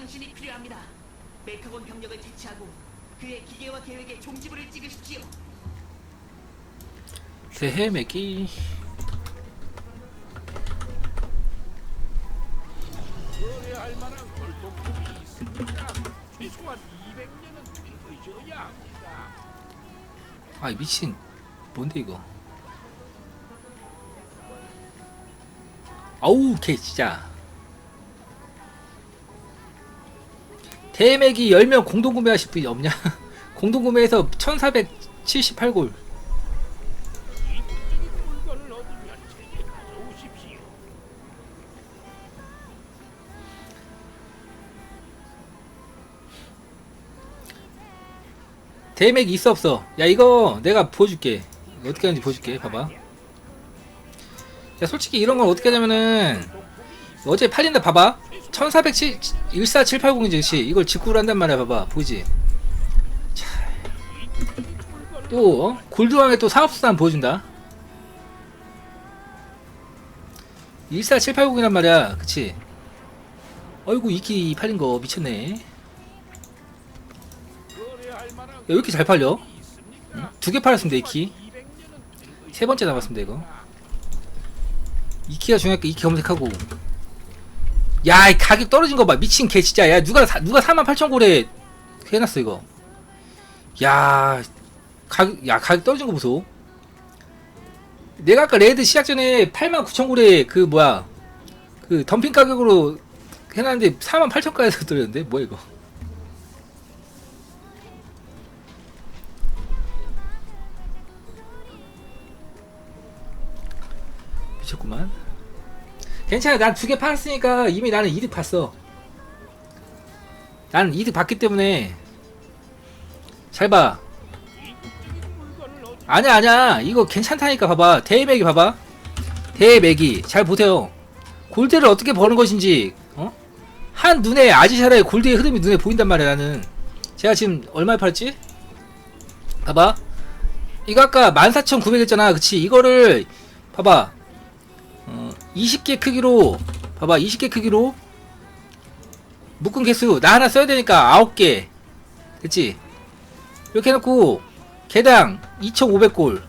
당신이 필요합니다. 메카곤 병력을 퇴치하고 그의 기계와 계획에 종지부를 찍으십시오. 새해 매기 거래할 만한 골동품이 있습니다. 최소한 200년은 되셔야 합니다. 아 미친 뭔데 이거 아우 개 진짜 대맥이 10명 공동 구매하실 분이 없냐? 1478골 얻으면 제게 가져오십시오. 대맥이 있어 없어? 야 이거 내가 보여줄게. 어떻게 하는지 보여줄게. 봐봐. 야 솔직히 이런 건 어떻게 하냐면은 어제 팔린다 봐봐 1407 14780이지 그치? 이걸 직구를 한단 말이야 봐봐 보이지? 자, 또 어? 골드왕에 또 사업수단 보여준다. 14780이란 말이야 그치? 어이구 이키 팔린 거 미쳤네. 야, 왜 이렇게 잘 팔려? 골동품이 있습니까? 두개 팔았습니다 이키 200년은 세 번째 남았습니다 이거. 이키가 중요하니까 이키 검색하고 야 이 가격 떨어진 거 봐. 미친 개 진짜. 야 누가 사, 누가 48,000골에 해놨어 이거? 야 가격 야 가격 떨어진 거 보소. 내가 아까 레드 시작 전에 89,000골에 그 뭐야 그 덤핑 가격으로 해놨는데 48,000까지 떨어졌는데? 뭐야 이거? 미쳤구만. 괜찮아. 난 두 개 팔았으니까 이미 나는 이득 봤어. 나는 이득 봤기 때문에 잘 봐. 이쪽적인 물건을 얻으면 아니야 아니야. 이거 괜찮다니까 봐봐. 대맥이 봐봐. 대맥이 잘 보세요. 골드를 어떻게 버는 것인지 어? 한 눈에 아지샤라의 골드의 흐름이 눈에 보인단 말이야 나는. 제가 지금 얼마에 팔았지? 봐봐. 이거 아까 14,900 했잖아. 그치? 이거를 봐봐. 어, 20개 크기로 봐봐 20개 크기로 묶은 개수. 나 하나 써야 되니까 9개. 그치? 이렇게 해놓고 개당 2500골.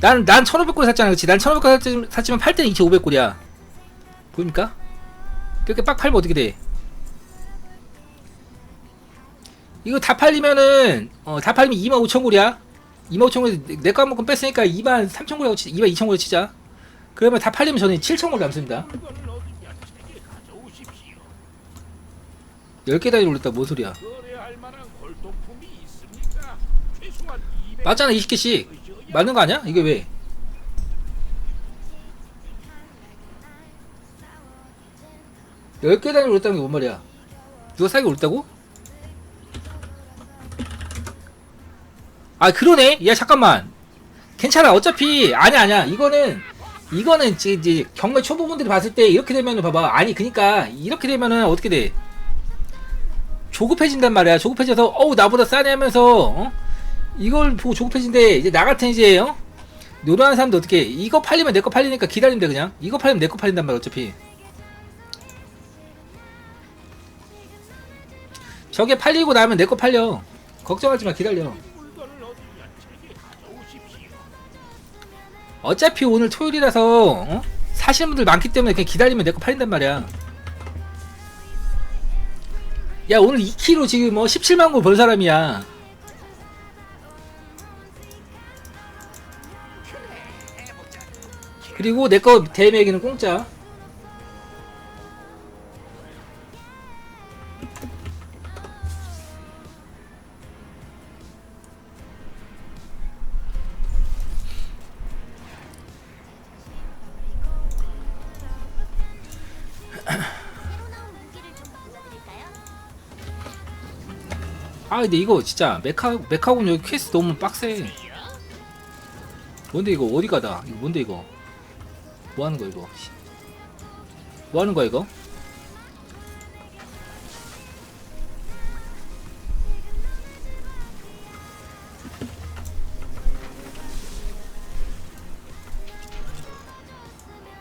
난, 난 1500골 샀잖아. 그치? 난 1500골 샀지만 팔 때는 2500골이야. 보입니까? 이렇게 빡 팔면 어떻게 돼? 이거 다 팔리면은 어, 다 팔리면 25,000골이야 25,000골 내 거 한 묶음 뺐으니까 23,000골이라고 치자 22,000골 치자 그러면 다 팔리면 저는 7,000골 남습니다 물건을 얻으면 제게 가져오십시오. 10개 단위로 올렸다 뭔 소리야 거래할 만한 골동품이 있습니까? 최소한 200 맞잖아 20개씩 되셔야 맞는 거 아니야? 이게 왜? 열개 단위로 올렸다는 게 뭔 말이야? 누가 싸게 올렸다고? 아 그러네. 야 잠깐만. 괜찮아. 어차피 아니야 아니야. 이거는 이거는 이제, 이제 경매 초보분들이 봤을 때 이렇게 되면은 봐봐. 아니 그니까 이렇게 되면은 어떻게 돼? 조급해진단 말이야. 조급해져서 어우 나보다 싸네 하면서 어? 이걸 보고 조급해진데 이제 나 같은 이제 어? 노래하는 사람도 어떻게 해? 이거 팔리면 내 거 팔리니까 기다리면 돼 그냥 이거 팔리면 내 거 팔린단 말이야 어차피 저게 팔리고 나면 내 거 팔려 걱정하지 마 기다려 어차피 오늘 토요일이라서 어? 사시는 분들 많기 때문에 그냥 기다리면 내 거 팔린단 말이야. 야 오늘 2kg 지금 뭐 17만 골번 사람이야. 그리고 내 거 대매기는 공짜 아 근데 이거 진짜 메카 메카곤 여기 퀘스트 너무 빡세. 뭔데 이거 어디 가다? 이거 뭔데 이거? 뭐 하는 거야 이거? 씨. 뭐 하는 거야 이거?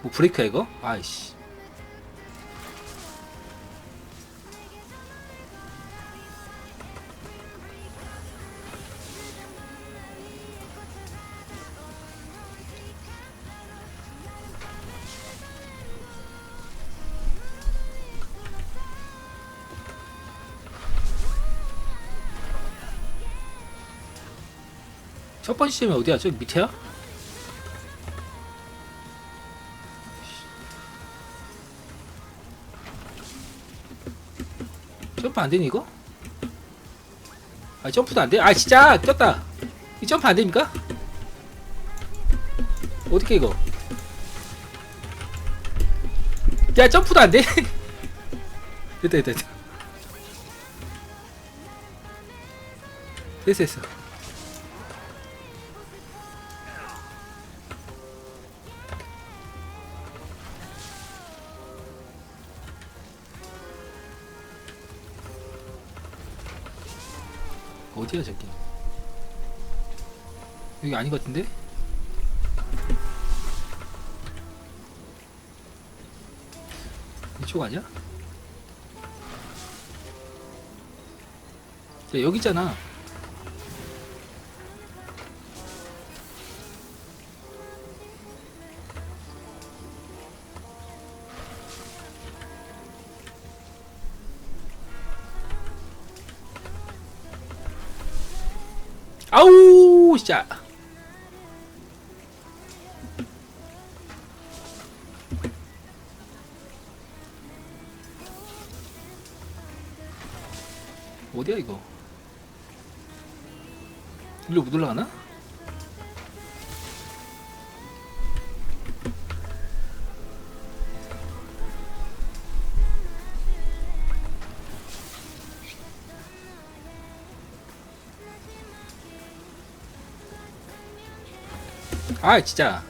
뭐 브레이크야 이거? 아이씨. 첫 번째 지점이 어디야? 저 밑에야? 점프 안 되니 이거? 아 점프도 안 돼? 아 진짜 꼈다. 이 점프 안 됩니까? 어떻게 이거? 야 점프도 안 돼? 됐다 됐다 됐다. 됐어 됐어. 어디야 저기? 여기 아닌 것 같은데? 이쪽 아니야? 야, 여기 있잖아. 진짜 어디야 이거 일로 못 올라가나? 아 진짜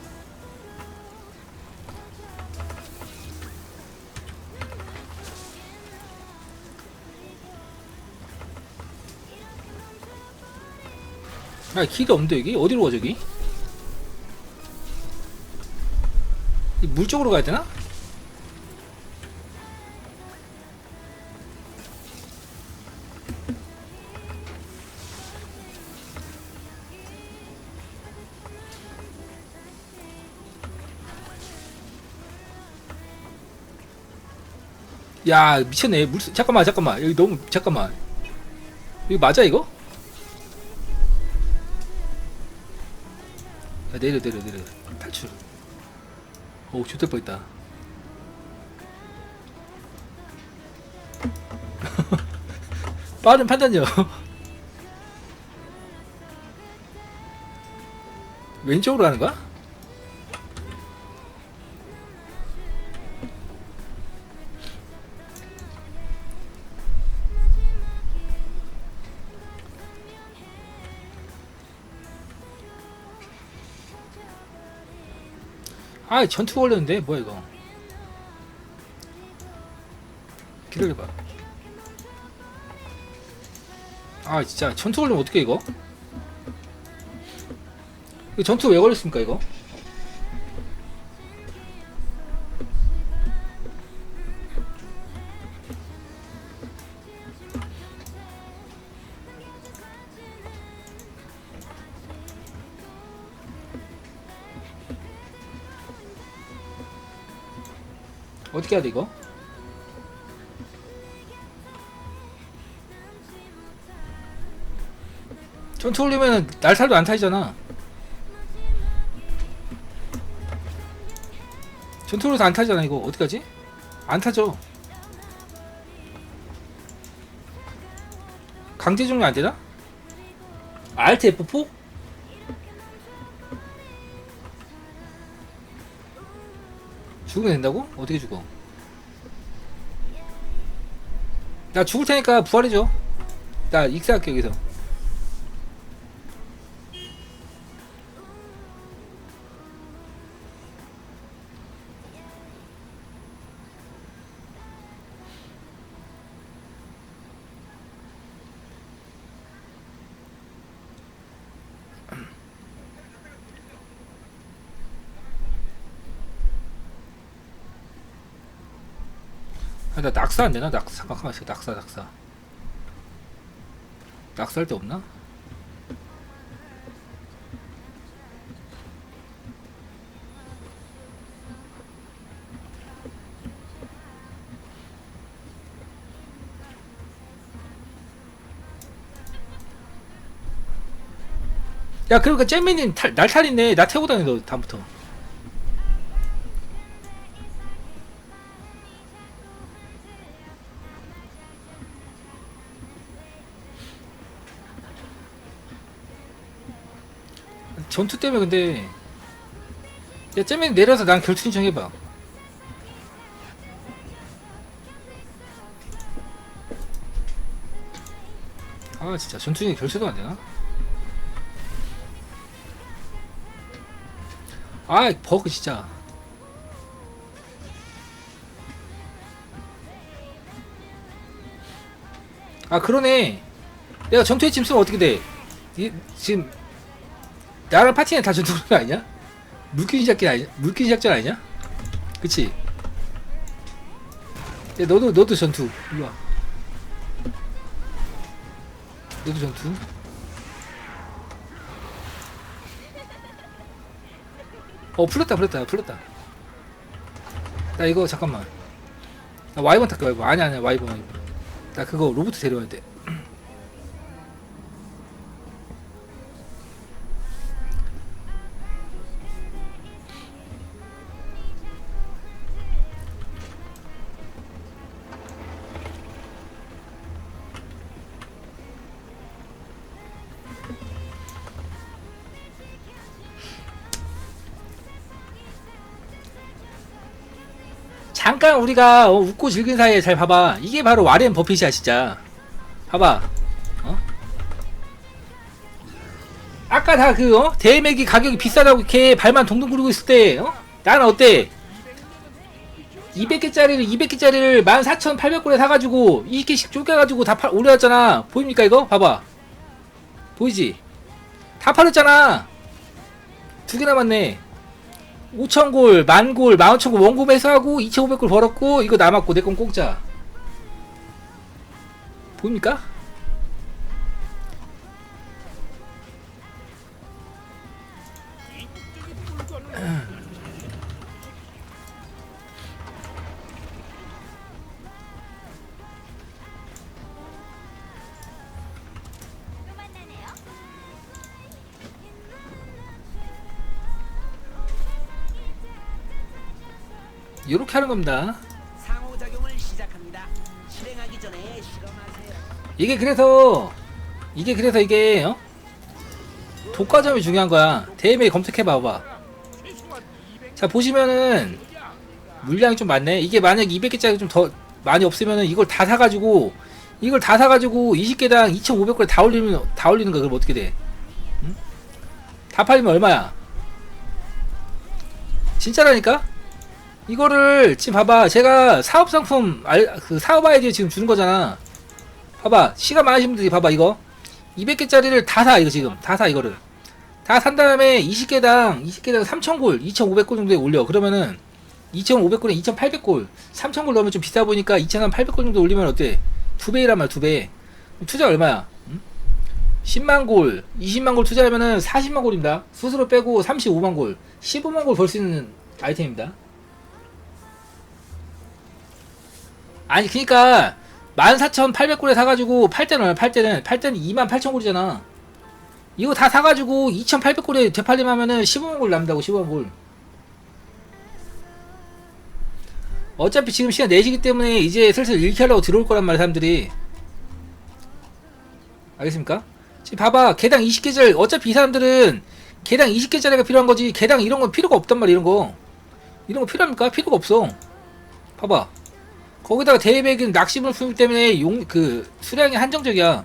아 길이 없는데 여기? 어디로 가 저기? 이물 쪽으로 가야 되나? 야 미쳤네. 물 잠깐만 잠깐만. 여기 너무 잠깐만. 여기 맞아 이거? 야 내려 내려 내려. 탈출. 오 좋될 뻔했다. 빠른 판단력. 왼쪽으로 가는 거야? 아 전투 걸렸는데? 뭐야 이거? 기다려봐. 아 진짜. 전투 걸리면 어떡해 이거? 이거 전투 왜 걸렸습니까 이거 어떻게 해야 돼 이거 전투 올리면 날살도 안 타지잖아 전투로도 안 타잖아 이거 어디까지? 안 타죠 강제 종료 안 되나? 알트 F4? 죽으면 된다고? 어떻게 죽어? 나 죽을 테니까 부활해줘. 나 익사할게 여기서. 아, 나 낙사 안 되나? 낙사 잠깐만 있어. 낙사 낙사. 낙사할 데 없나? 야 그러니까 잼민님 탈- 날탈이네 나 태고 다녀 너 다음부터 전투 때문에 근데 야 잼민 내려서 난 결투 신청해봐. 아 진짜 전투 중에 결투도 안되나? 아 버그 진짜. 아 그러네. 내가 전투에 짐 쓰면 어떻게 돼? 이, 지금 나랑 파티는 다 전투 그런 거 아니냐? 물기 시작전 아니냐? 물기 시작전 아니냐? 그치? 야 너도 너도 전투 일로 와 너도 전투 어 풀렸다 풀렸다 풀렸다 나 이거 잠깐만 나 와이번 탈게 와이번 아니 아니 와이번 와이번 나 그거 로봇 데려와야 돼 잠깐 우리가 어, 웃고 즐긴 사이에 잘 봐봐 이게 바로 와렌 버핏이야 진짜 봐봐 어? 아까 다 그 어? 대맥이 가격이 비싸다고 이렇게 발만 동동 구르고 있을 때 어? 나는 어때 200개짜리를 200개짜리를 14,800골에 사가지고 20개씩 쪼개가지고 다 팔, 올려놨잖아 보입니까 이거? 봐봐 보이지? 다 팔렸잖아 두 개 남았네 5천골, 만골, 15,000골 원금 해서하고 2,500골 벌었고 이거 남았고 내 건 공짜 보입니까? 이렇게 하는 겁니다. 이게 그래서 이게 그래서 이게 어? 독과점이 중요한 거야 대매 검색해 봐봐 최소한 200자 보시면은 물량이 좀 많네 이게 만약 200개짜리 좀 더 많이 없으면은 이걸 다 사가지고 이걸 다 사가지고 20개당 2,500골 다 올리면 다 올리는 거야 그럼 어떻게 돼? 응? 다 팔리면 얼마야? 진짜라니까? 이거를 지금 봐봐. 제가 사업 상품 알, 그 사업 아이디어 지금 주는 거잖아. 봐봐. 시간 많으신 분들이 봐봐 이거. 200개짜리를 다 사 이거 지금. 다 사 이거를. 다 산 다음에 20개당 20개당 3,000골 2,500골 정도에 올려. 그러면은 2,500골에 2,800골 3,000골 넣으면 좀 비싸 보니까 2,800골 정도 올리면 어때? 두 배란 말이야 두배 투자 얼마야? 응? 10만 골 20만 골 투자하면은 40만 골입니다. 수수료 빼고 35만 골 15만 골 벌 수 있는 아이템입니다 아니 그니까 14,800골에 사가지고 팔 때는 팔 때는 팔 때는 28,000골이잖아. 이거 다 사가지고 2,800골에 되팔림하면은 15만 골 남는다고 15만 골. 어차피 지금 시간 4시기 때문에 이제 슬슬 일기 하려고 들어올 거란 말이야 사람들이. 알겠습니까? 지금 봐봐. 개당 20개짜리 어차피 이 사람들은 개당 20개짜리가 필요한 거지. 개당 이런 건 필요가 없단 말이야 이런 거. 이런 거 필요합니까? 필요가 없어. 봐봐 거기다가 대회백은 낚시물품 때문에 용 그 수량이 한정적이야.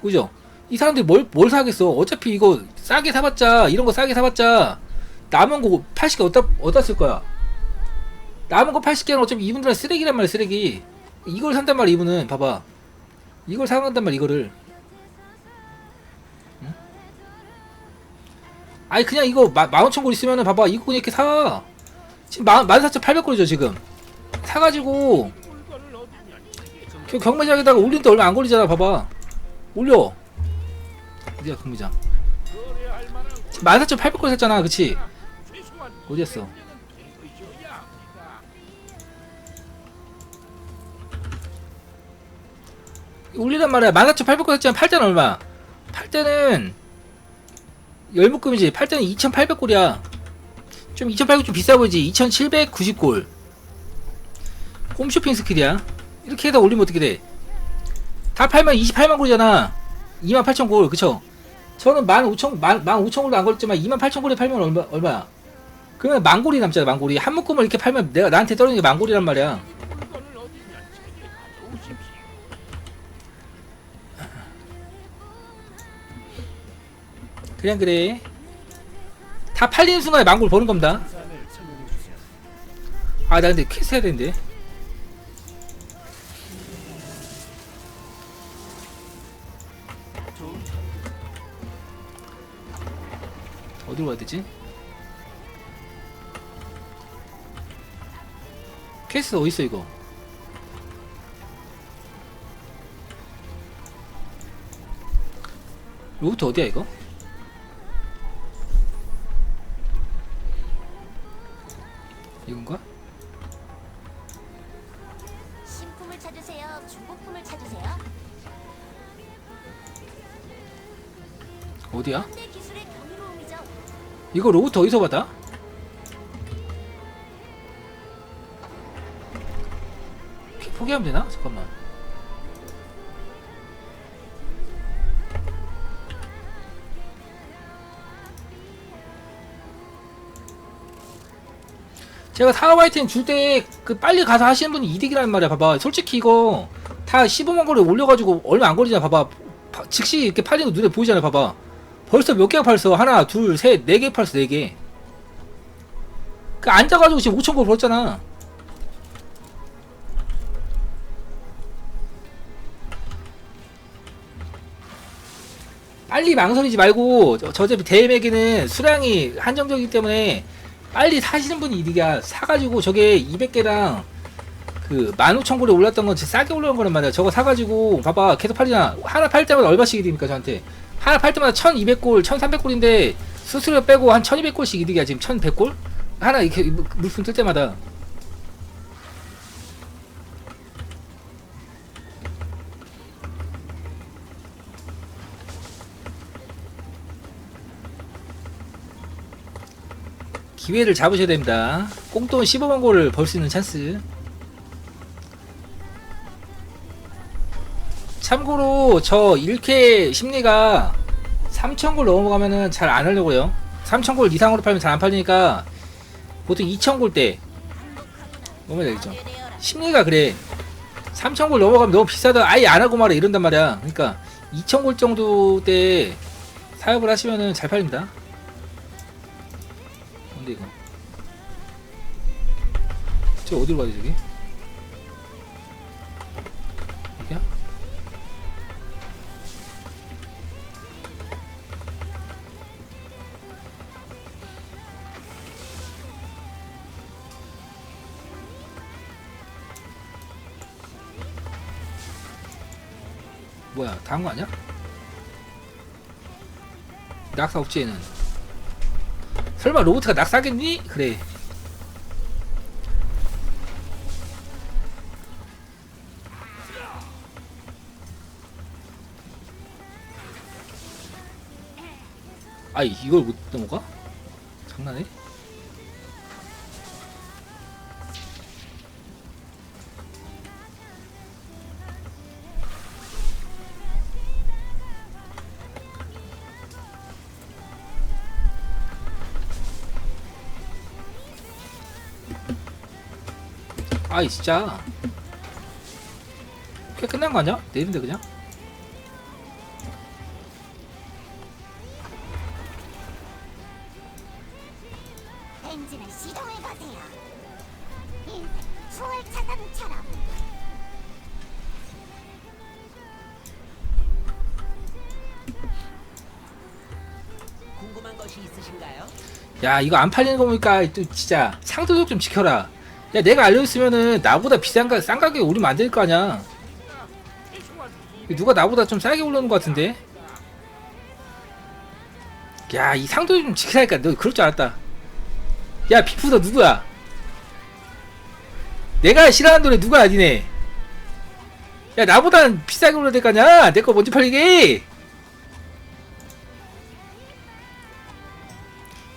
보이죠? 이 사람들이 뭘, 뭘 사겠어? 어차피 이거 싸게 사봤자 이런 거 싸게 사봤자 남은 거 80개 어디다, 어디다 쓸 거야. 남은 거 80개는 어차피 이분들은 쓰레기란 말이야 쓰레기. 이걸 산단 말이야 이분은. 봐봐. 이걸 사간단 말이야 이거를. 응? 아니 그냥 이거 15,000골 있으면은 봐봐. 이거 그냥 이렇게 사. 지금 14,800골이죠 지금 사가지고 그 경매장에다가 올리는데 얼마 안 걸리잖아 봐봐. 올려. 어디야 경매장? 거래할 만한 14,800골 샀잖아 그치? 어디였어? 200년은 되셔야 합니다. 올리란 말이야. 14,800골 샀지만 팔 때는 얼마? 팔 때는 열묶음이지. 팔 때는 2,800골이야. 좀 2,800골 좀 비싸 보이지? 2,790골 홈쇼핑 스킬이야 이렇게 해서 올리면 어떻게 돼? 다 팔면 28만 골이잖아 28,000골 그쵸? 저는 15,000 15,000골도 안 걸렸지만 28,000골에 팔면 얼마, 얼마야? 그러면 만 골이 남잖아 만 골이 한 묶음을 이렇게 팔면 내가 나한테 떨어지는 게 만 골이란 말이야. 그냥 그래 다 팔리는 순간에 만골 버는 겁니다 아 나 근데 퀘스트 해야 되는데 어디로 가야 되지? 퀘스트 어딨어 이거 로부터 어디야 이거? 이거 로봇 어디서 받아? 포- 포기하면 되나? 잠깐만. 제가 사과바이팅 줄때 그 빨리 가서 하시는 분이 이득이라는 말이야. 봐봐. 솔직히 이거 다 15만 거리 올려가지고 얼마 안 걸리잖아. 봐봐. 바- 즉시 이렇게 팔리는 거 눈에 보이잖아. 봐봐. 벌써 몇 개가 팔았어? 하나, 둘, 셋, 네 개 팔았어, 네 개. 그 앉아가지고 지금 5천 골 벌었잖아. 빨리 망설이지 말고 저- 저제 대매기는 수량이 한정적이기 때문에 빨리 사시는 분이 이득이야. 사가지고 저게 200개랑 그 15,000골에 올랐던 건 진짜 싸게 올라온 거란 말이야. 저거 사가지고 봐봐 계속 팔리잖아. 하나 팔 때마다 얼마씩 이득입니까 저한테? 하나 팔 때마다 1200골, 1300골인데 수수료 빼고 한 1200골씩 이득이야 지금 1100골? 하나 이렇게 물- 물품 뜰 때마다 기회를 잡으셔야 됩니다. 꽁돈 15만 골을 벌 수 있는 찬스. 참고로 저 1캐 심리가 3,000골 넘어가면은 잘 안 하려고 해요. 3,000골 이상으로 팔면 잘 안 팔리니까 보통 2,000골 때 넘어야 되겠죠. 심리가 그래. 3,000골 넘어가면 너무 비싸다. 아예 안 하고 말아 이런단 말이야. 그러니까 2,000골 정도 때 사업을 하시면은 잘 팔립니다. 뭔데 이거? 저 어디로 가야 돼 저기? 뭐야 다 한 거 아니야? 낙사 없지 얘는 설마 로봇가 낙사겠니? 그래 아이 이걸 못 넘어가? 장난해? 아이 진짜 꽤 끝난 거 아니야? 내일인데 그냥? 엔진을 시동해 보세요. 인생 수월차단처럼. 궁금한 것이 있으신가요? 야 이거 안 팔리는 거 보니까 또 진짜 상도덕 좀 지켜라 야 내가 알려줬으면은 나보다 비싼 가, 싼 가격에 안될거 아니야. 누가 나보다 좀 싸게 올리는 거 같은데? 야 이 상도덕 좀 지키라니까. 너 그럴 줄 알았다. 야 비프 너 누구야? 내가 싫어하는 노래 누가 아니네? 야 나보단 비싸게 올려야 될 거 아니야? 내거 먼저 팔리게.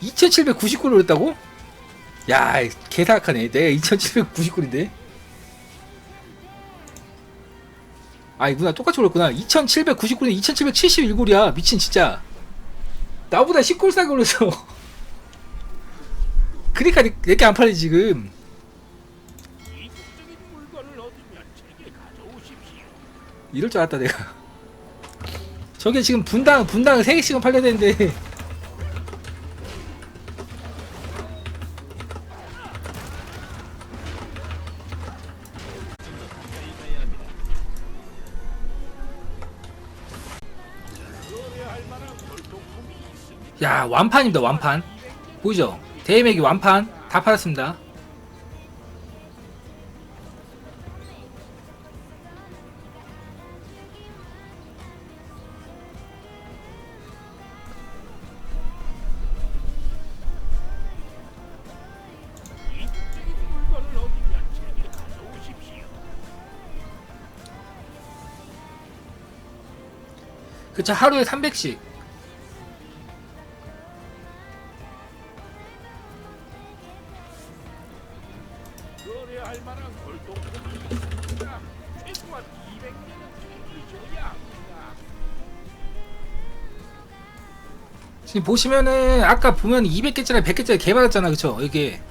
2799를 했다고? 야, 개사악하네. 내가 2799인데. 아이, 누나 똑같이 올렸구나. 2799는 2771골이야. 미친, 진짜. 나보다 10골 싸게 올렸어. 그니까 내게 안 팔리지, 지금. 이럴 줄 알았다, 내가. 저게 지금 분당, 분당 3개씩은 팔려야 되는데. 야, 완판입니다, 완판. 보이죠? 대맥이 완판. 다 팔았습니다. 그쵸, 하루에 300씩. 지금 보시면은, 아까 보면 200개짜리, 100개짜리 개발했잖아, 그쵸? 이게.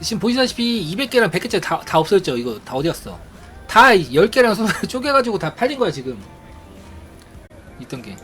지금 보시다시피 200개랑 100개짜리 다, 다 없어졌죠? 이거 다 어디 갔어? 다 10개랑 서로 쪼개가지고 다 팔린 거야, 지금. 있던 게.